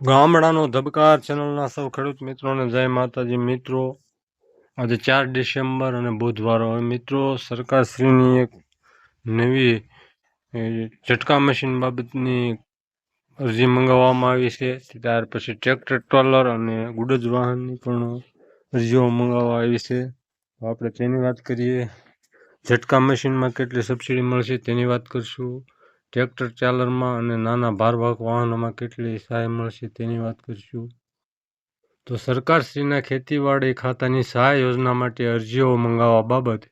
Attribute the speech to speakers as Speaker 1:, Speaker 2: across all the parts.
Speaker 1: ગામડાનો ધબકાર ચેનલના સૌ ખેડૂત મિત્રોને જય માતાજી. મિત્રો, આજે ચાર ડિસેમ્બર અને બુધવાર હવે મિત્રો, સરકારશ્રીની એક નવી ઝટકા મશીન બાબતની અરજી મંગાવવામાં આવી છે. ત્યાર પછી ટ્રેક્ટર, ટ્રોલર અને ગુડજ વાહનની પણ અરજીઓ મંગાવવા આવી છે. આપણે તેની વાત કરીએ. ઝટકા મશીનમાં કેટલી સબસિડી મળશે તેની વાત કરશું. ટ્રેક્ટર ચાલરમાં અને નાના ભારવાહક વાહનોમાં કેટલી સહાય મળશે તેની વાત કરીશું. તો સરકારશ્રીના ખેતીવાડી ખાતાની સહાય યોજના માટે અરજીઓ મંગાવવા બાબત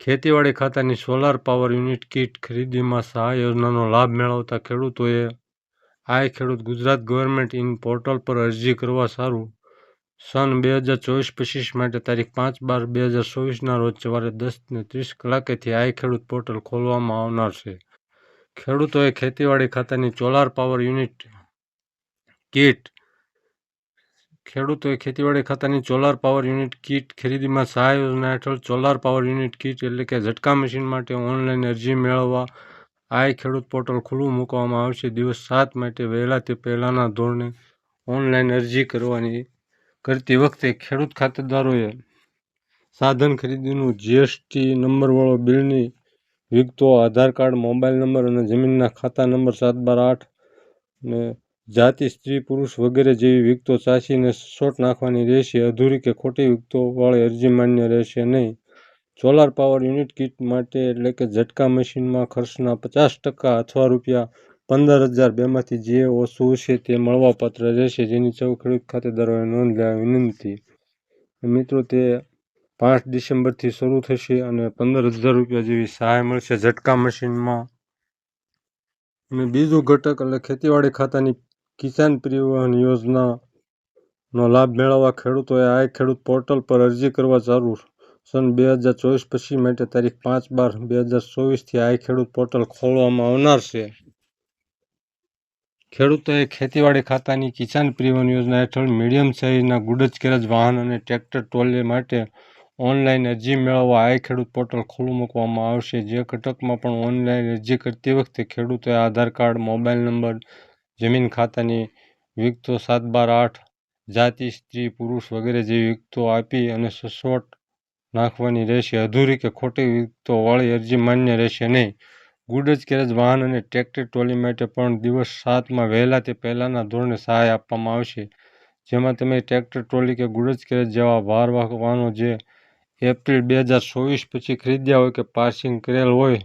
Speaker 1: ખેતીવાડી ખાતાની સોલાર પાવર યુનિટ કીટ ખરીદીમાં સહાય યોજનાનો લાભ મેળવતા ખેડૂતોએ આઈ ખેડૂત ગુજરાત ગવર્મેન્ટ ઇન પોર્ટલ પર અરજી કરવા સારું. સન બે હજાર ચોવીસ પચીસ માટે તારીખ પાંચ બાર બે હજાર ચોવીસના રોજ સવારે દસ ને ત્રીસ કલાકેથી આઈ ખેડૂત પોર્ટલ ખોલવામાં આવનાર છે. ખેડૂતોએ ખેતીવાડી ખાતાની સોલાર પાવર યુનિટ કીટ, ખેડૂતોએ ખેતીવાડી ખાતાની સોલાર પાવર યુનિટ કીટ ખરીદીમાં સહાય યોજના હેઠળ સોલાર પાવર યુનિટ કીટ એટલે કે ઝટકા મશીન માટે ઓનલાઈન અરજી મેળવવા આઈ ખેડૂત પોર્ટલ ખુલ્લું મૂકવામાં આવશે. દિવસ સાત માટે વહેલા તે પહેલાંના ધોરણે ઓનલાઈન અરજી કરવાની કરતી વખતે ખેડૂત ખાતેદારોએ સાધન ખરીદીનું જીએસટી નંબરવાળો બિલની વિગતો, આધાર કાર્ડ, મોબાઈલ નંબર અને જમીનના ખાતા નંબર સાત બાર આઠ ને જાતિ, સ્ત્રી, પુરુષ વગેરે જેવી વિગતો ચાસીને શોટ નાખવાની રહેશે. અધૂરી કે ખોટી વિગતોવાળી અરજી માન્ય રહેશે નહીં. સોલાર પાવર યુનિટ કિટ માટે એટલે કે ઝટકા મશીનમાં ખર્ચના પચાસ ટકા અથવા રૂપિયા પંદર હજાર બેમાંથી જે ઓછું હશે તે મળવાપાત્ર રહેશે. જેની સૌ ખેડૂત ખાતેદારોએ નોંધ લેવા વિનંતી. મિત્રો, તે પાંચ ડિસેમ્બરથી શરૂ થશે અને પંદર હજાર રૂપિયા જેવી સહાય મળશે ઝટકા મશીનમાં. અને બીજું ઘટક એટલે ખેતીવાડી ખાતાની કિસાન પરિવહન યોજનાનો લાભ મેળવવા ખેડૂતોએ આ ખેડૂત પોર્ટલ પર અરજી કરવા ચાલુ સન બે હજાર ચોવીસ પછી માટે તારીખ પાંચ બાર બે હજાર ચોવીસથી આ ખેડૂત પોર્ટલ ખોલવામાં આવનાર છે. ખેડૂતોએ ખેતીવાડી ખાતાની કિસાન પરિવહન યોજના હેઠળ મીડિયમ સાઇઝના ગુડજ કેરાજ વાહન અને ટ્રેક્ટર ટ્રોલી માટે ઓનલાઈન અરજી મેળવવા આ ખેડૂત પોર્ટલ ખુલ્લું મૂકવામાં આવશે. જે ઘટકમાં પણ ઓનલાઈન અરજી કરતી વખતે ખેડૂતોએ આધાર કાર્ડ, મોબાઈલ નંબર, જમીન ખાતાની વિગતો સાત બાર આઠ, જાતિ, સ્ત્રી, પુરુષ વગેરે જેવી વિગતો આપી અને સચોટ નાખવાની રહેશે. અધૂરી કે ખોટી વિગતોવાળી અરજી માન્ય રહેશે નહીં. ગુડજ કેરેજ વાહન અને ટ્રેક્ટર ટ્રોલી માટે પણ દિવસ સાતમાં વહેલા તે પહેલાંના ધોરણે સહાય આપવામાં આવશે. જેમાં તમે ટ્રેક્ટર ટ્રોલી કે ગુડજ કેરેજ જેવા ભારવાહક વાહનો જે એપ્રિલ બે હજાર ચોવીસ પછી ખરીદ્યા હોય કે પાર્સિંગ કરેલ હોય,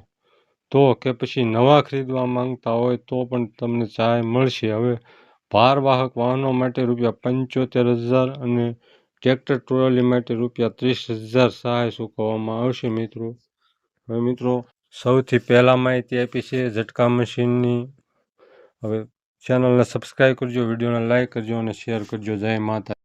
Speaker 1: તો કે પછી નવા ખરીદવા માંગતા હોય, તો પણ તમને સહાય મળશે. હવે ભારવાહક વાહનો માટે રૂપિયા પંચોતેર હજાર અને ટ્રેક્ટર ટ્રોલી માટે રૂપિયા ત્રીસ હજાર સહાય ચૂકવવામાં આવશે, મિત્રો. હવે મિત્રો, સૌથી પહેલાં માહિતી આપી છે ઝટકા મશીનની. હવે ચેનલને સબસ્ક્રાઈબ કરજો, વિડીયોને લાઇક કરજો અને શેર કરજો. જય માતા